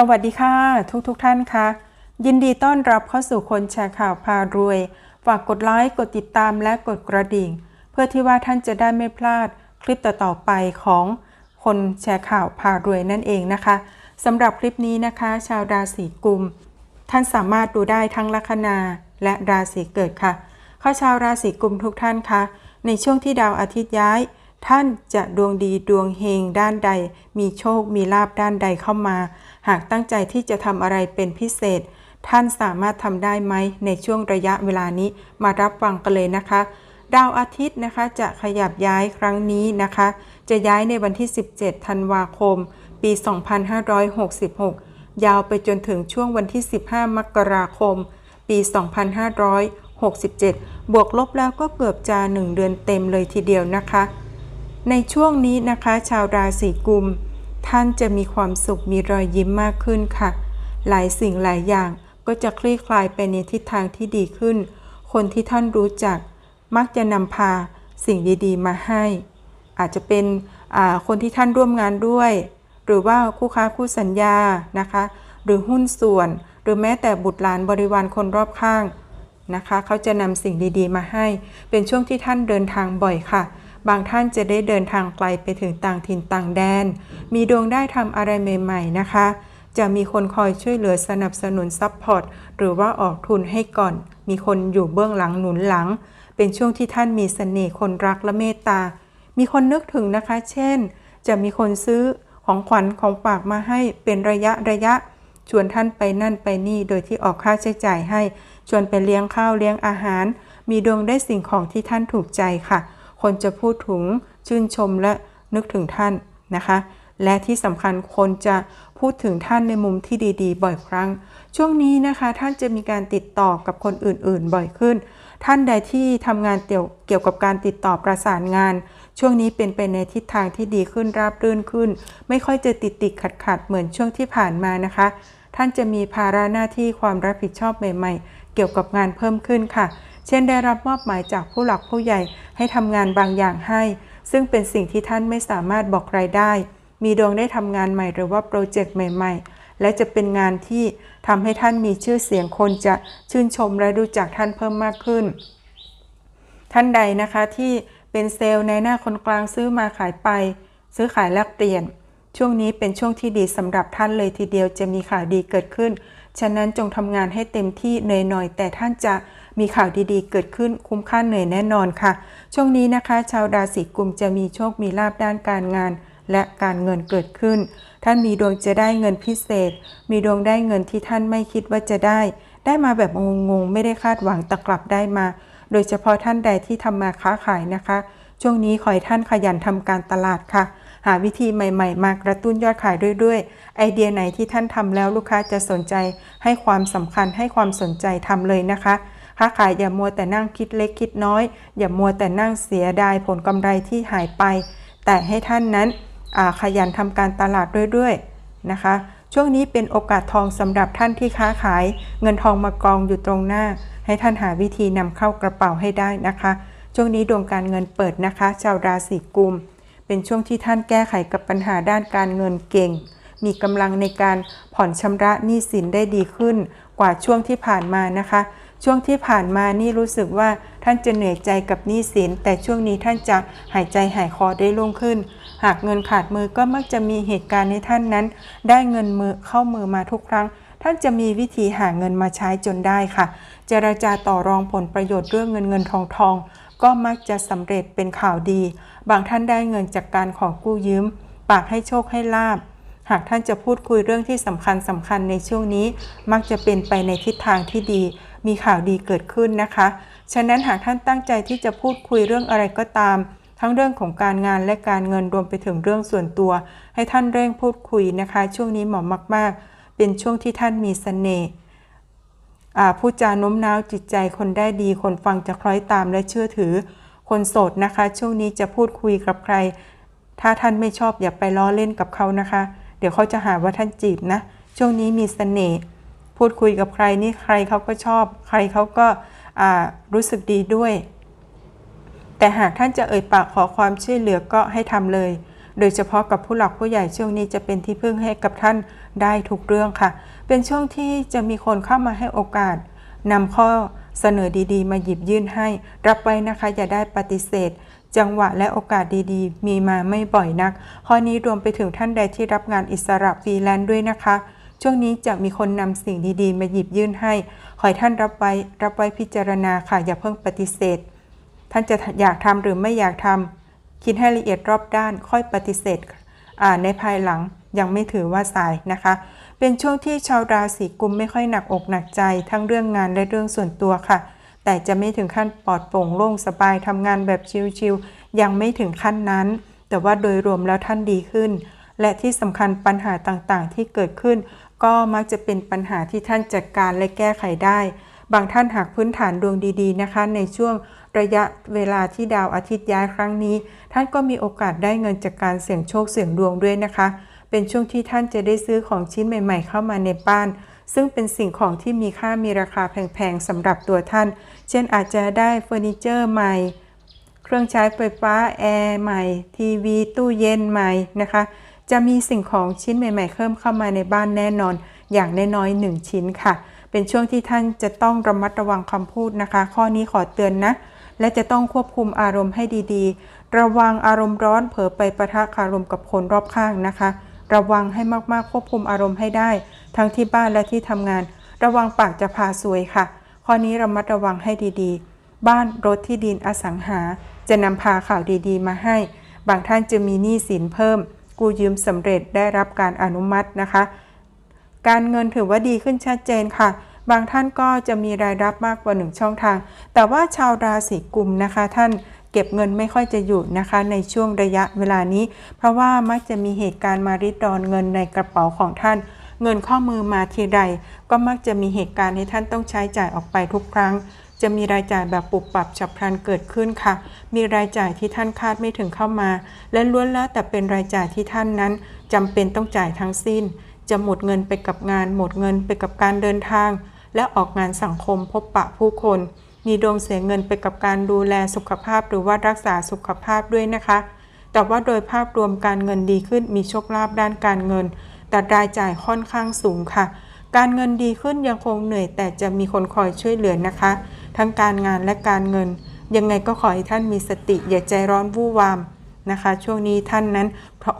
สวัสดีค่ะ ทุกทุกท่านคะยินดีต้อนรับเข้าสู่คนแชร์ข่าวพารวย ฝากกดไลค์กดติดตามและกดกระดิ่ง เพื่อที่ว่าท่านจะได้ไม่พลาดคลิปต่อๆไปของคนแชร์ข่าวพารวยนั่นเองนะคะสำหรับคลิปนี้นะคะ ชาวราศีกุม ท่านสามารถดูได้ทั้งลัคนาและราศีเกิดค่ะ ข้าชาวราศีกุมทุกท่านคะในช่วงที่ดาวอาทิตย์ย้าย ท่านจะดวงดีดวงเฮงด้านใด มีโชคมีลาบด้านใดเข้ามา หากตั้งใจที่จะทำอะไรเป็นพิเศษ ท่านสามารถทำได้ไหมในช่วงระยะเวลานี้มารับฟังกันเลยนะคะ ดาวอาทิตย์นะคะจะขยับย้ายครั้งนี้นะคะ จะย้ายในวันที่ 17 ธันวาคม ปี 2566 ยาวไปจนถึงช่วงวันที่ 15 มกราคม ปี 2567 บวกลบแล้วก็เกือบจะ 1 เดือนเต็มเลยทีเดียวนะคะ ในช่วงนี้นะคะ ชาวราศีกุม ท่านจะมีความสุขมีรอยยิ้มมากขึ้นค่ะ หลายสิ่งหลายอย่างก็จะคลี่คลายไปในทิศทางที่ดีขึ้น คนที่ท่านรู้จัก มักจะนำพาสิ่งดีๆ มาให้ อาจจะเป็นคนที่ท่านร่วมงานด้วย หรือว่าคู่ค้าคู่สัญญานะคะ หรือหุ้นส่วน หรือแม้แต่บุตรหลานบริวารคนรอบข้างนะคะ เขาจะนำสิ่งดีๆ มาให้ เป็นช่วงที่ท่านเดินทางบ่อยค่ะ บางท่านจะได้เดินทางไกลไปถึงต่างถิ่นต่างแดน มีดวงได้ทำอะไรใหม่ๆนะคะ จะมีคนคอยช่วยเหลือสนับสนุนซัพพอร์ตหรือว่าออกทุนให้ก่อน มีคนอยู่เบื้องหลังหนุนหลัง เป็นช่วงที่ท่านมีเสน่ห์คนรักและเมตตา มีคนนึกถึงนะคะ เช่น จะมีคนซื้อของขวัญของฝากมาให้เป็นระยะระยะ ชวนท่านไปนั่นไปนี่โดยที่ออกค่าใช้จ่ายให้ ชวนไปเลี้ยงข้าวเลี้ยงอาหาร มีดวงได้สิ่งของที่ท่านถูกใจค่ะ คนจะพูดถึงชื่นชมและนึกถึงท่านนะคะ และที่สำคัญคนจะพูดถึงท่านในมุมที่ดีๆ บ่อยครั้ง ช่วงนี้นะคะท่านจะมีการติดต่อกับคนอื่นๆ บ่อยขึ้น ท่านใดที่ทำงานเกี่ยวกับการติดต่อประสานงาน ช่วงนี้เป็นไปในทิศทางที่ดีขึ้นราบรื่นขึ้น ไม่ค่อยจะติดติดขัดขัดๆเหมือนช่วงที่ผ่านมานะคะ ท่านจะมีภาระหน้าที่ความรับผิดชอบใหม่ ๆ เกี่ยวกับงานเพิ่มขึ้นค่ะ เช่นได้รับมอบหมายจากผู้หลักผู้ใหญ่ให้ทำงานบางอย่างให้ ซึ่งเป็นสิ่งที่ท่านไม่สามารถบอกใครได้ มีดวงได้ทำงานใหม่หรือว่าโปรเจกต์ใหม่ ๆ และจะเป็นงานที่ทำให้ท่านมีชื่อเสียงคนจะชื่นชมและรู้จักท่านเพิ่มมากขึ้น ท่านใดนะคะที่เป็นเซลล์ในหน้าคนกลางซื้อมาขายไป ซื้อขายแลกเปลี่ยน ช่วงนี้เป็นช่วงที่ดีสำหรับท่านเลยทีเดียวจะมีข่าวดีเกิดขึ้น ฉะนั้นจงทำงานให้เต็มที่เหนื่อยหน่อยแต่ท่านจะ มีข่าวดีๆ เกิดขึ้นคุ้มค่าเหนื่อยแน่นอนค่ะ ช่วงนี้นะคะ ชาวราศีกุมจะมีโชคมีลาบด้านการงาน และการเงินเกิดขึ้น ท่านมีดวงจะได้เงินพิเศษ มีดวงได้เงินที่ท่านไม่คิดว่าจะได้ ได้มาแบบงงๆไม่ได้คาดหวังแต่กลับได้มา โดยเฉพาะท่านใดที่ทำมาค้าขายนะคะ ช่วงนี้ขอให้ท่านขยันทำการตลาดค่ะหาวิธีใหม่ ๆ มากระตุ้นยอดขายเรื่อยๆ ไอเดียไหนที่ท่านทำแล้วลูกค้าจะสนใจ ให้ความสำคัญให้ความสนใจทำเลยนะคะ ค้าขายอย่ามัวแต่นั่งคิดเล็กคิดน้อย อย่ามัวแต่นั่งเสียดายผลกำไรที่หายไป แต่ให้ท่านนั้นขยันทำการตลาดเรื่อยๆนะคะ ช่วงนี้เป็นโอกาสทองสำหรับท่านที่ค้าขาย เงินทองมากองอยู่ตรงหน้า ให้ท่านหาวิธีนำเข้ากระเป๋าให้ได้นะคะ ช่วงนี้ดวงการเงินเปิดนะคะ ชาวราศีกุม เป็นช่วงที่ท่านแก้ไขกับปัญหาด้านการเงินเก่งมีกำลังในการผ่อนชำระหนี้สินได้ดีขึ้นกว่าช่วงที่ผ่านมานะคะ ช่วงที่ผ่านมานี่รู้สึกว่าท่านจะเหนื่อยใจกับหนี้สิน แต่ช่วงนี้ท่านจะหายใจหายคอได้โล่งขึ้น หากเงินขาดมือก็มักจะมีเหตุการณ์ให้ท่านนั้น ได้เงินมือเข้ามือมาทุกครั้ง ท่านจะมีวิธีหาเงินมาใช้จนได้ค่ะ เจรจาต่อรองผลประโยชน์เรื่องเงินเงินทองทอง ก็มักจะสำเร็จเป็นข่าวดี บางท่านได้เงินจากการขอกู้ยืม ปากให้โชคให้ลาบหากท่านจะพูดคุยเรื่องที่สำคัญสำคัญในช่วงนี้ มักจะเป็นไปในทิศทางที่ดี มีข่าวดีเกิดขึ้นนะคะ ฉะนั้นหากท่านตั้งใจที่จะพูดคุยเรื่องอะไรก็ตาม ทั้งเรื่องของการงานและการเงินรวมไปถึงเรื่องส่วนตัว ให้ท่านเร่งพูดคุยนะคะ ช่วงนี้เหมาะมาก ๆ เป็นช่วงที่ท่านมีเสน่ห์อ่าพูดจาโน้มน้าวจิตใจคนได้ดี คนฟังจะคล้อยตามและเชื่อถือ คนโสดนะคะ ช่วงนี้จะพูดคุยกับใคร ถ้าท่านไม่ชอบอย่าไปล้อเล่นกับเขานะคะ เดี๋ยวเขาจะหาว่าท่านจีบนะ ช่วงนี้มีเสน่ห์ พูดคุยกับใครนี่ใครเขาก็ชอบ ใครเขาก็รู้สึกดีด้วย แต่หากท่านจะเอ่ยปากขอความช่วยเหลือก็ให้ทำเลย โดยเฉพาะกับผู้หลักผู้ใหญ่ช่วงนี้จะเป็นที่พึ่งให้กับท่านได้ทุกเรื่องค่ะ เป็นช่วงที่จะมีคนเข้ามาให้โอกาสนำข้อเสนอดีๆ มาหยิบยื่นให้ รับไว้นะคะอย่าได้ปฏิเสธ จังหวะและโอกาสดีๆ มีมาไม่บ่อยนัก ข้อนี้รวมไปถึงท่านใดที่รับงานอิสระฟรีแลนซ์ด้วยนะคะ ช่วงนี้จะมีคนนำสิ่งดีๆ มาหยิบยื่นให้ ขอให้ท่านรับไว้รับไว้พิจารณาค่ะ อย่าเพิ่งปฏิเสธ ท่านจะอยากทำหรือไม่อยากทำคิดให้ละเอียดรอบด้าน ค่อยปฏิเสธอ่าในภายหลังยังไม่ถือว่าสายนะคะ เป็นช่วงที่ชาวราศีกุมไม่ค่อยหนักอกหนักใจ ทั้งเรื่องงานและเรื่องส่วนตัวค่ะ แต่จะไม่ถึงขั้นปลอดโปร่งโล่งสบายทำงานแบบชิลๆยังไม่ถึงขั้นนั้น แต่ว่าโดยรวมแล้วท่านดีขึ้น และที่สำคัญปัญหาต่างๆ ที่เกิดขึ้น ก็มักจะเป็นปัญหาที่ท่านจัดการและแก้ไขได้ บางท่านหากพื้นฐานดวงดีๆนะคะ ในช่วงระยะเวลาที่ดาวอาทิตย์ย้ายครั้งนี้ ท่านก็มีโอกาสได้เงินจากการเสี่ยงโชคเสี่ยงดวงด้วยนะคะ เป็นช่วงที่ท่านจะได้ซื้อของชิ้นใหม่ ๆ เข้ามาในบ้าน ซึ่งเป็นสิ่งของที่มีค่ามีราคาแพงๆสำหรับตัวท่าน เช่นอาจจะได้เฟอร์นิเจอร์ใหม่เครื่องใช้ไฟฟ้าแอร์ใหม่ ทีวี ตู้เย็นใหม่นะคะ จะมีสิ่งของชิ้นใหม่ ๆ เพิ่มเข้ามาในบ้านแน่นอน อย่างน้อยๆ1ชิ้นค่ะ เป็นช่วงที่ท่านจะต้องระมัดระวังคำพูดนะคะ ข้อนี้ขอเตือนนะ และจะต้องควบคุมอารมณ์ให้ดีๆ ระวังอารมณ์ร้อนเผลอไปประทะคารมกับคนรอบข้างนะคะ ระวังให้มากๆควบคุมอารมณ์ให้ได้ ทั้งที่บ้านและที่ทำงาน ระวังปากจะพาซวยค่ะ ข้อนี้ระมัดระวังให้ดีๆ บ้านรถที่ดินอสังหา จะนำพาข่าวดีๆ มาให้บางท่านจะมีหนี้สินเพิ่ม กู้ยืมสำเร็จได้รับการอนุมัตินะคะ การเงินถือว่าดีขึ้นชัดเจนค่ะ บางท่านก็จะมีรายรับมากกว่าหนึ่งช่องทาง แต่ว่าชาวราศีกุมนะคะ ท่านเก็บเงินไม่ค่อยจะอยู่นะคะ ในช่วงระยะเวลานี้ เพราะว่ามักจะมีเหตุการณ์มาริดรอนเงินในกระเป๋าของท่านเงินข้อมือมาทีใด ก็มักจะมีเหตุการณ์ให้ท่านต้องใช้จ่ายออกไปทุกครั้ง จะมีรายจ่ายแบบปุบปับฉับพลันเกิดขึ้นค่ะ มีรายจ่ายที่ท่านคาดไม่ถึงเข้ามา และล้วนแล้วแต่เป็นรายจ่ายที่ท่านนั้นจำเป็นต้องจ่ายทั้งสิ้น จะหมดเงินไปกับงาน หมดเงินไปกับการเดินทาง และออกงานสังคมพบปะผู้คน มีดวงเสียเงินไปกับการดูแลสุขภาพหรือว่ารักษาสุขภาพด้วยนะคะ แต่ว่าโดยภาพรวมการเงินดีขึ้นมีโชคลาภด้านการเงิน แต่รายจ่ายค่อนข้างสูงค่ะ การเงินดีขึ้นยังคงเหนื่อย แต่จะมีคนคอยช่วยเหลือนะคะ ทั้งการงานและการเงิน ยังไงก็ขอให้ท่านมีสติอย่าใจร้อนวู่วามนะคะ ช่วงนี้ท่านนั้น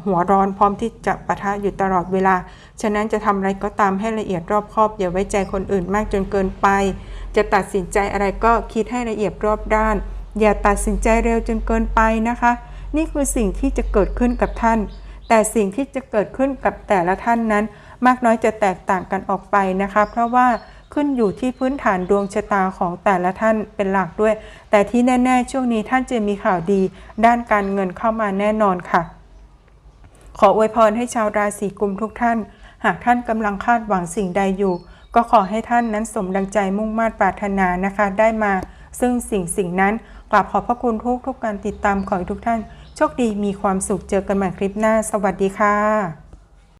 หัวร้อนพร้อมที่จะปะทะอยู่ตลอดเวลา ฉะนั้นจะทำอะไรก็ตามให้ละเอียดรอบคอบ อย่าไว้ใจคนอื่นมากจนเกินไป จะตัดสินใจอะไรก็คิดให้ละเอียดรอบด้าน อย่าตัดสินใจเร็วจนเกินไปนะคะ นี่คือสิ่งที่จะเกิดขึ้นกับท่าน แต่สิ่งที่จะเกิดขึ้นกับแต่ละท่านนั้น มากน้อยจะแตกต่างกันออกไปนะคะ เพราะว่าขึ้นอยู่ที่พื้นฐานดวงชะตาของแต่ละท่านเป็นหลักด้วย แต่ที่แน่ ๆ ช่วงนี้ท่านจะมีข่าวดี ด้านการเงินเข้ามาแน่นอนค่ะ ขออวยพรให้ชาวราศีกุมทุกท่าน หากท่านกำลังคาดหวังสิ่งใดอยู่ ก็ขอให้ท่านนั้นสมดังใจมุ่งมา่ปรารถนานะคะ ได้มา ซึ่งสิ่งสิ่งนั้นกราบขอบพระคุณทุกทุกการติดตามขอให้ทุกท่าน โชคดีมีความสุขเจอกันใหม่คลิปหน้า สวัสดีค่ะ